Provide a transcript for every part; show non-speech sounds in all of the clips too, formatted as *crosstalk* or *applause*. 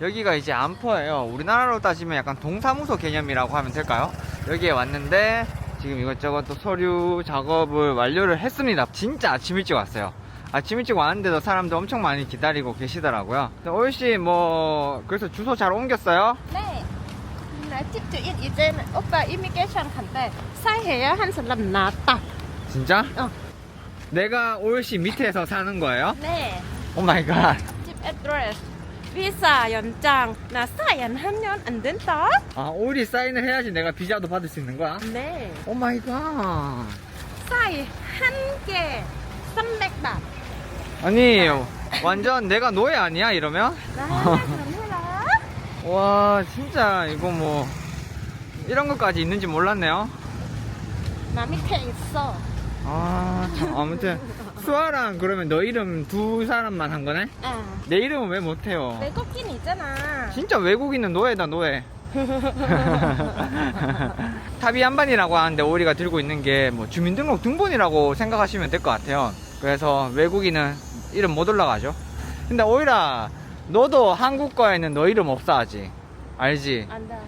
여기가 이제 안퍼예요. 우리나라로 따지면 약간 동사무소 개념이라고 하면 될까요? 여기에 왔는데 지금 이것저것 또 서류 작업을 완료를 했습니다. 진짜 아침 일찍 왔어요. 아침 일찍 왔는데도 사람들 엄청 많이 기다리고 계시더라고요. 오일씨 뭐 그래서 주소 잘 옮겼어요? 네. 나 집주인 이제는 오빠 이미그레이션 간대. 사회야 한 사람 나왔다. 진짜? 어. 내가 오일씨 밑에서 사는 거예요? 네. 오 마이 갓. 집 애드레스. 비자 연장. 나 사연 하면 안 된다. 아 오일이 사인을 해야지 내가 비자도 받을 수 있는 거야? 네. 오 마이 갓. 사이 한 개. 300바. 아니 완전 내가 노예 아니야 이러면? 나 *laughs* 감사합니다. 와 진짜 이거 뭐 이런 것까지 있는지 몰랐네요 나 밑에 있어. 아 참, 아무튼 수아랑 그러면 너 이름 두 사람만 한 거네? 아. 내 이름은 왜 못해요? 외국인 있잖아. 진짜 외국인은 노예다 노예 *laughs* 탑이 한반이라고 하는데 오리가 들고 있는 게 뭐 주민등록 등본이라고 생각하시면 될 것 같아요 그래서 외국인은 이름 못 올라가죠 근데 오이라 너도 한국 거에는 너 이름 없어 아직 알지? 안 돼.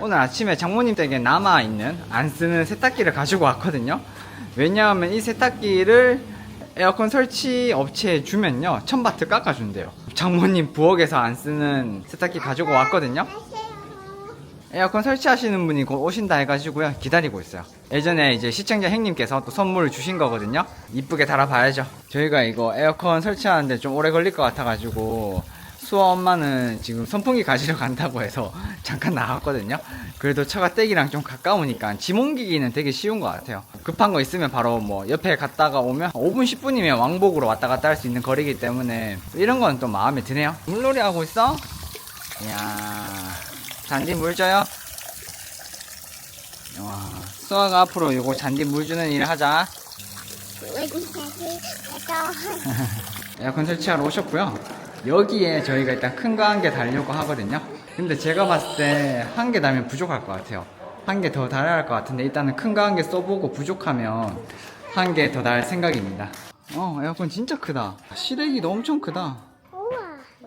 오늘 아침에 장모님 댁에 남아있는 안 쓰는 세탁기를 가지고 왔거든요. 왜냐하면 이 세탁기를 에어컨 설치 업체에 주면요. 천바트 깎아준대요. 장모님 부엌에서 안 쓰는 세탁기 가지고 왔거든요. 에어컨 설치하시는 분이 곧 오신다 해가지고요. 기다리고 있어요. 예전에 이제 시청자 형님께서 또 선물을 주신 거거든요. 이쁘게 달아봐야죠. 저희가 이거 에어컨 설치하는데 좀 오래 걸릴 것 같아가지고 수아 엄마는 지금 선풍기 가지러 간다고 해서 *laughs* 잠깐 나갔거든요. 그래도 처가 댁이랑 좀 가까우니까 짐 옮기기는 되게 쉬운 것 같아요. 급한 거 있으면 바로 뭐 옆에 갔다가 오면 5분 10분이면 왕복으로 왔다 갔다 할 수 있는 거리이기 때문에 이런 건 또 마음에 드네요. 물놀이 하고 있어? 이야, 잔디 물 줘요? 와, 수아가 앞으로 요거 잔디 물 주는 일 하자. *laughs* 에어컨 설치하러 오셨고요. 여기에 저희가 일단 큰 거 한 개 달려고 하거든요. 근데 제가 봤을 때 한 개 달면 부족할 것 같아요. 한 개 더 달아야 할 것 같은데 일단은 큰 거 한 개 써보고 부족하면 한 개 더 달 생각입니다. 어, 에어컨 진짜 크다. 실외기도 엄청 크다.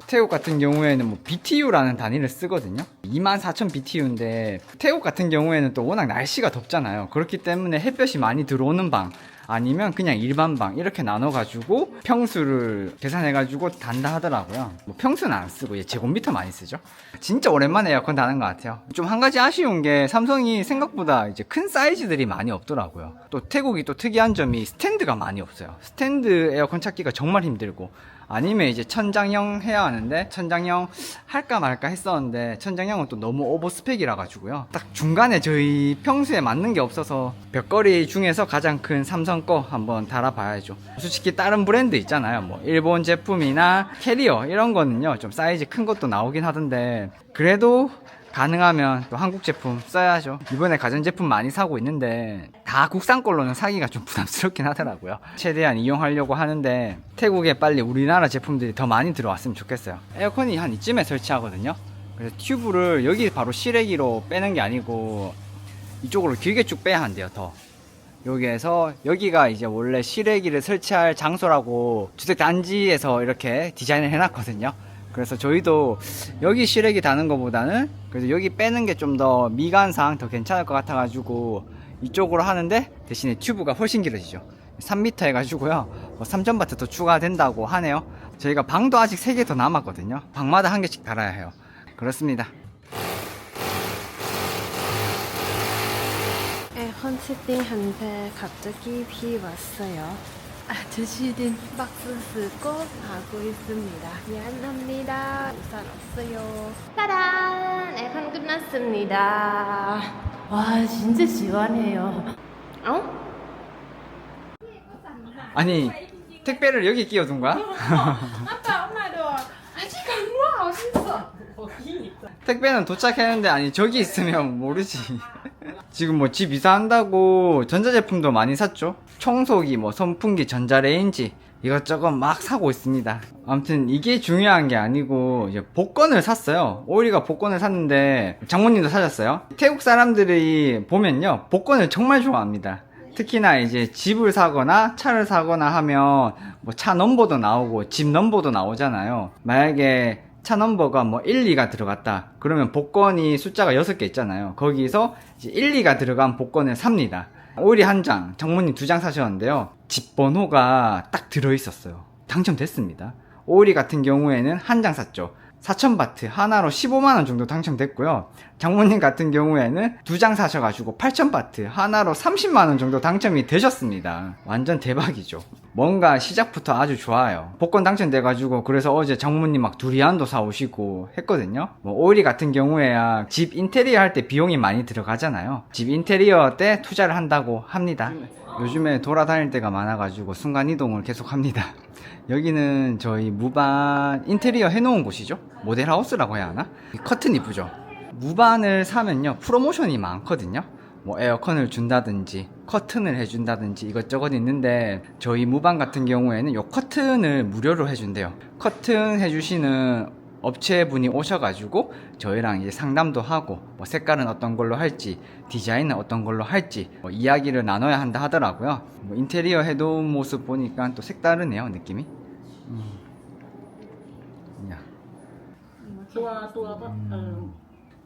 태국 같은 경우에는 뭐 BTU라는 단위를 쓰거든요. 24,000 BTU인데 태국 같은 경우에는 또 워낙 날씨가 덥잖아요. 그렇기 때문에 햇볕이 많이 들어오는 방 아니면 그냥 일반 방 이렇게 나눠가지고 평수를 계산해가지고 단다 하더라고요. 뭐 평수는 안 쓰고 얘 제곱미터 많이 쓰죠. 진짜 오랜만에 에어컨 다는 것 같아요. 좀 한 가지 아쉬운 게 삼성이 생각보다 이제 큰 사이즈들이 많이 없더라고요. 또 태국이 또 특이한 점이 스탠드가 많이 없어요. 스탠드 에어컨 찾기가 정말 힘들고 아니면 이제 천장형 해야 하는데 천장형 할까 말까 했었는데 천장형은 또 너무 오버 스펙이라 가지고요. 딱 중간에 저희 평수에 맞는 게 없어서 벽걸이 중에서 가장 큰 삼성 거 한번 달아봐야죠. 솔직히 다른 브랜드 있잖아요. 뭐 일본 제품이나 캐리어 이런 거는요 좀 사이즈 큰 것도 나오긴 하던데 그래도 가능하면 또 한국 제품 써야죠. 이번에 가전제품 많이 사고 있는데 다 국산 걸로는 사기가 좀 부담스럽긴 하더라고요. 최대한 이용하려고 하는데 태국에 빨리 우리나라 제품들이 더 많이 들어왔으면 좋겠어요. 에어컨이 한 이쯤에 설치하거든요. 그래서 튜브를 여기 바로 실외기로 빼는 게 아니고 이쪽으로 길게 쭉 빼야 한대요, 더. 여기에서 여기가 이제 원래 실외기를 설치할 장소라고 주택 단지에서 이렇게 디자인을 해놨거든요. 그래서 저희도 여기 실외기 다는 것보다는 그래도 여기 빼는 게 좀 더 미관상 더 괜찮을 것 같아가지고 이쪽으로 하는데 대신에 튜브가 훨씬 길어지죠. 3m 해가지고요. 뭐 3,000바트 더 추가된다고 하네요. 저희가 방도 아직 3개 더 남았거든요. 방마다 한 개씩 달아야 해요. 그렇습니다. 에어컨 세팅한데 갑자기 비 왔어요. 아저씨는 박스 쓰고 하고 있습니다. 미안합니다. 우산 없어요. 짜란! 에어컨 끝났습니다. 와, 진짜 시원해요. 어? 아니 택배를 여기 끼워둔 거야? 아빠, 엄마도 아직 안 와, 진짜. 택배는 도착했는데 아니 저기 있으면 모르지 지금 뭐 집 이사한다고 전자제품도 많이 샀죠? 청소기 뭐 선풍기 전자레인지 이것저것 막 사고 있습니다. 아무튼 이게 중요한 게 아니고 이제 복권을 샀어요. 오이리가 복권을 샀는데 장모님도 사셨어요? 태국 사람들이 보면요 복권을 정말 좋아합니다. 특히나 이제 집을 사거나 차를 사거나 하면 뭐 차 넘버도 나오고 집 넘버도 나오잖아요. 만약에 차 넘버가 뭐 1, 2가 들어갔다. 그러면 복권이 숫자가 6개 있잖아요. 거기서 이제 1, 2가 들어간 복권을 삽니다. 오일이 한 장, 장모님 두 장 사셨는데요. 집 번호가 딱 들어있었어요. 당첨됐습니다. 오일이 같은 경우에는 한 장 샀죠. 4,000바트 하나로 15만원 정도 당첨됐고요. 장모님 같은 경우에는 두 장 사셔가지고 8,000바트 하나로 30만원 정도 당첨이 되셨습니다. 완전 대박이죠. 뭔가 시작부터 아주 좋아요. 복권 당첨돼가지고 그래서 어제 장모님 막 두리안도 사오시고 했거든요. 뭐 오일이 같은 경우에야 집 인테리어 할 때 비용이 많이 들어가잖아요. 집 인테리어 때 투자를 한다고 합니다. 요즘에 돌아다닐 때가 많아가지고 순간이동을 계속 합니다. *laughs* 여기는 저희 무반 인테리어 해놓은 곳이죠. 모델하우스라고 해야 하나? 이 커튼 이쁘죠? 무반을 사면요. 프로모션이 많거든요. 뭐 에어컨을 준다든지 커튼을 해준다든지 이것저것 있는데 저희 무반 같은 경우에는 요 커튼을 무료로 해준대요. 커튼 해주시는 업체분이 오셔가지고 저희랑 이제 상담도 하고 뭐 색깔은 어떤 걸로 할지 디자인은 어떤 걸로 할지 뭐 이야기를 나눠야 한다 하더라고요. 뭐 인테리어 해놓은 모습 보니까 또 색다르네요 느낌이. 음. 음.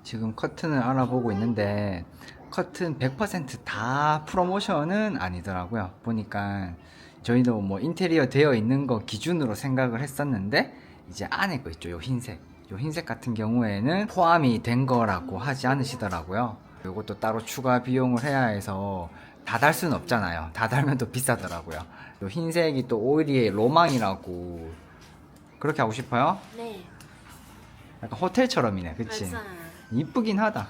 지금 커튼을 알아보고 있는데 커튼 100%다 프로모션은 아니더라고요. 보니까 저희도 뭐 인테리어 되어 있는 거 기준으로 생각을 했었는데 이제 안에 거 있죠. 요 흰색. 요 흰색 같은 경우에는 포함이 된 거라고 하지 않으시더라고요. 요것도 따로 추가 비용을 해야 해서 다 달 수는 없잖아요. 다 달면 또 비싸더라고요. 요 흰색이 또 오일이의 로망이라고 그렇게 하고 싶어요? 네 약간 호텔처럼이네. 그치? 맞아 이쁘긴 하다.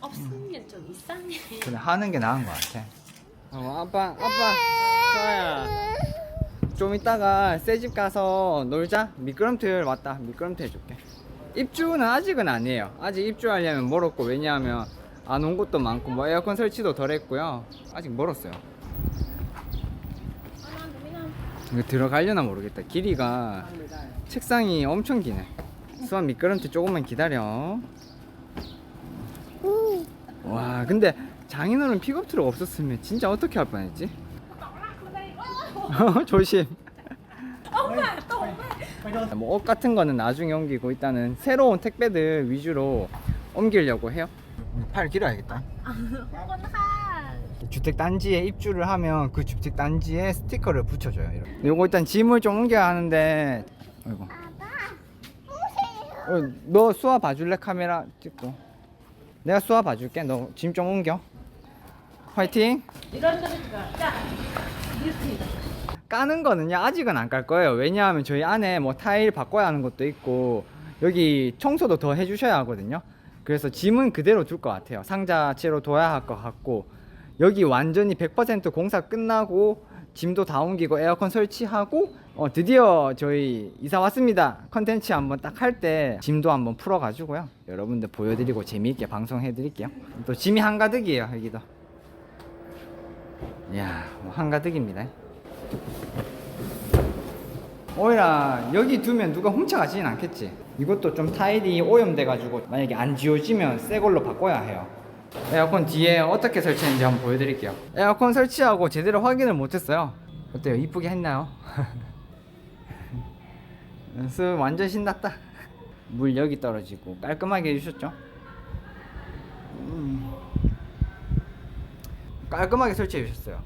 없으면 좀 이상해 그래 하는 게 나은 것 같아. 어, 아빠, 아빠, 서야. 좀 이따가 새집 가서 놀자. 미끄럼틀 왔다. 미끄럼틀 해줄게. 입주는 아직은 아니에요. 아직 입주하려면 멀었고 왜냐하면 안온 곳도 많고 뭐 에어컨 설치도 덜 했고요. 아직 멀었어요. 들어가려나 모르겠다. 길이가 책상이 엄청 기네. 수완 미끄럼틀 조금만 기다려. 와 근데 장인어른 픽업 트럭 없었으면 진짜 어떻게 할 뻔했지? *laughs* 조심. 뭐, 옷 같은 거는 나중에 옮기고 일단은 새로운 택배들 위주로 옮기려고 해요. 팔 길어야겠다. 아, 주택 단지에 입주를 하면 그 주택 단지에 스티커를 붙여줘요. 이런. 요거 일단 짐을 좀 옮겨야 하는데. 아이고. 아, 어, 너 수아 봐줄래 카메라 찍고. 내가 수아 봐줄게. 너 짐 좀 옮겨. 화이팅. 아, 이런 소리가 자 이렇게. 까는 거는요 아직은 안 깔 거예요. 왜냐하면 저희 안에 뭐 타일 바꿔야 하는 것도 있고 여기 청소도 더 해주셔야 하거든요. 그래서 짐은 그대로 둘 것 같아요. 상자채로 둬야 할 것 같고 여기 완전히 100% 공사 끝나고 짐도 다 옮기고 에어컨 설치하고 어, 드디어 저희 이사 왔습니다. 컨텐츠 한번 딱 할 때 짐도 한번 풀어 가지고요. 여러분들 보여드리고 재미있게 방송해 드릴게요. 또 짐이 한가득이에요 여기도. 이야 뭐 한가득입니다 오히려 여기 두면 누가 훔쳐가지진 않겠지. 이것도 좀 타일이 오염돼가지고 만약에 안 지워지면 새 걸로 바꿔야 해요. 에어컨 뒤에 어떻게 설치했는지 한번 보여드릴게요. 에어컨 설치하고 제대로 확인을 못했어요. 어때요? 이쁘게 했나요? *laughs* 연습 완전 신났다. 물 여기 떨어지고 깔끔하게 해주셨죠? 음. 깔끔하게 설치해 주셨어요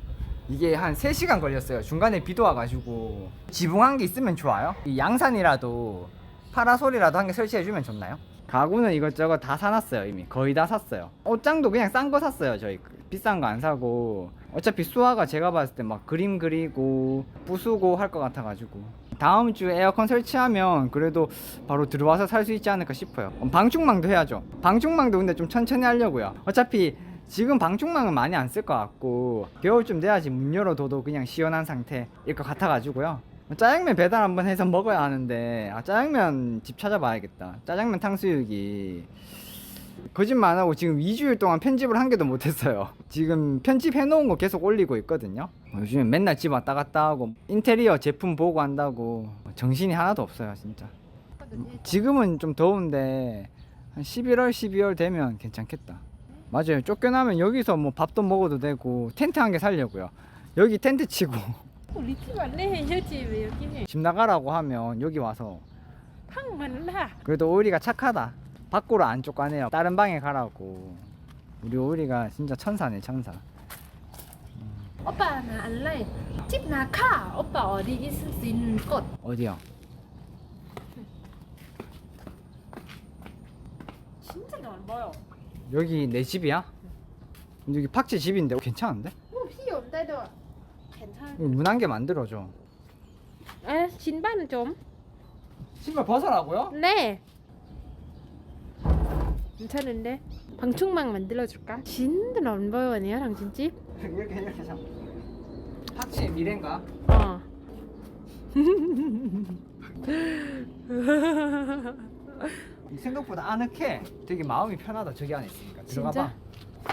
이게 한 3시간 걸렸어요. 중간에 비도 와가지고. 지붕한 게 있으면 좋아요. 이 양산이라도 파라솔이라도 한 개 설치해주면 좋나요? 가구는 이것저것 다 사놨어요 이미. 거의 다 샀어요. 옷장도 그냥 싼 거 샀어요 저희. 그 비싼 거 안 사고. 어차피 수아가 제가 봤을 때 막 그림 그리고 부수고 할 것 같아가지고. 다음 주 에어컨 설치하면 그래도 바로 들어와서 살 수 있지 않을까 싶어요. 어, 방충망도 해야죠. 방충망도 근데 좀 천천히 하려고요. 어차피 지금 방충망은 많이 안 쓸 것 같고 겨울쯤 돼야지 문 열어둬도 그냥 시원한 상태일 것 같아가지고요. 짜장면 배달 한번 해서 먹어야 하는데 아 짜장면 집 찾아봐야겠다. 짜장면 탕수육이 거짓말 안 하고 지금 2주일 동안 편집을 한 개도 못했어요. *laughs* 지금 편집해 놓은 거 계속 올리고 있거든요. 어, 요즘에 맨날 집 왔다 갔다 하고 인테리어 제품 보고 한다고 정신이 하나도 없어요 진짜. 지금은 좀 더운데 한 11월 12월 되면 괜찮겠다 맞아요. 쫓겨나면 여기서 뭐 밥도 먹어도 되고 텐트 한 개 살려고요. 여기 텐트 치고 우리 팀 안내 해야지 왜 여기 해? 집 나가라고 하면 여기 와서 팡 말라. 그래도 오리가 착하다. 밖으로 안 쫓아내요. 다른 방에 가라고. 우리 오리가 진짜 천사네 천사. 오빠 나 알래. 집 나가. 오빠 어디 있을 수 있는 곳. 어디야? 진짜 넓어요. 여기 내 집이야? 여기 팍지 집인데 괜찮은데? 오, 피 없대도. 괜찮아. 여기 문한개 만들어줘. 아, 신발은 좀. 신발 벗으라고요? 네. 괜찮은데? 방충망 만들어줄까? 진짜 넓어요, 언니야, 당신 집? 이렇게 이렇게 잡. 팍지의 미래인가? 어. *laughs* *laughs* 생각보다 아늑해. 되게 마음이 편하다. 저기 안에 있으니까. 들어가? 봐.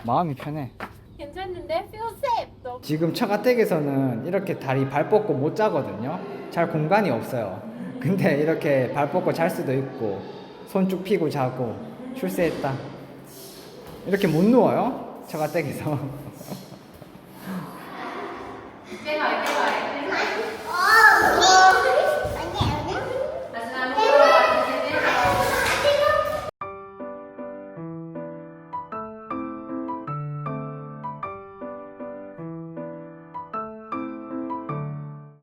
마음이 편해. 괜찮은데? Feel safe. 너. 지금 처가댁에서는 이렇게 다리 발 뻗고 못 자거든요. 잘 공간이 없어요. 근데 이렇게 발 뻗고 잘 수도 있고 손 쭉 펴고 자고 출세했다. 이렇게 못 누워요? 처가댁에서. *laughs*